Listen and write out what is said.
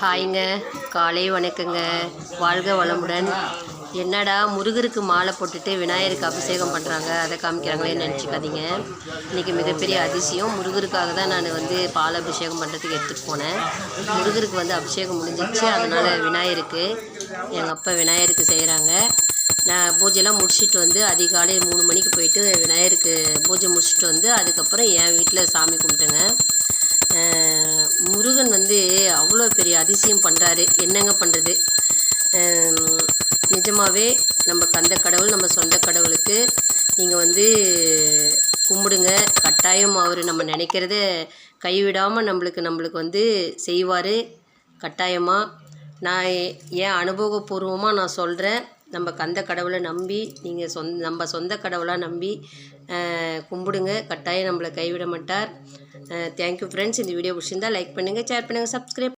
ஹாய்ங்க. காலை வணக்கங்க. வாழ்க வளமுடன். என்னடா முருகருக்கு மாலை போட்டுட்டு விநாயகருக்கு அபிஷேகம் பண்ணுறாங்க அதை காமிக்கிறாங்களேன்னு நினச்சிக்காதீங்க. இன்றைக்கி மிகப்பெரிய அதிசயம். முருகருக்காக தான் நான் வந்து பால் அபிஷேகம் பண்ணுறதுக்கு எடுத்துகிட்டு போனேன். முருகருக்கு வந்து அபிஷேகம் முடிஞ்சிச்சு அதனால் விநாயகருக்கு எங்கள் அப்பா விநாயகருக்கு செய்கிறாங்க நான் பூஜைலாம் முடிச்சுட்டு வந்து அதிகாலை மூணு மணிக்கு போயிட்டு விநாயகருக்கு பூஜை முடிச்சுட்டு வந்து அதுக்கப்புறம் என் வீட்டில் சாமி கும்பிட்டேங்க. முருகன் வந்து அவ்வளோ அதிசயம் பண்ணுறாரு என்னங்க பண்ணுறது நிஜமாகவே நம்ம கந்த கடவுள் நம்ம சொந்த கடவுளுக்கு நீங்கள் வந்து கும்பிடுங்க. கட்டாயம் அவர் நம்ம நினைக்கிறத கைவிடாமல் நம்மளுக்கு நம்மளுக்கு வந்து செய்வார். கட்டாயமாக நான் ஏன் அனுபவபூர்வமாக நான் சொல்கிறேன் நம்ம கந்த கடவுளை நம்பி நீங்கள் சொந்த நம்ம சொந்த கடவுளாக நம்பி கும்பிடுங்க. கட்டாயம் நம்மளை கைவிட மாட்டார். தேங்க்யூ ஃப்ரெண்ட்ஸ் இந்த வீடியோ பிடிச்சிருந்தா லைக் பண்ணுங்கள் ஷேர் பண்ணுங்கள் சப்ஸ்கிரைப்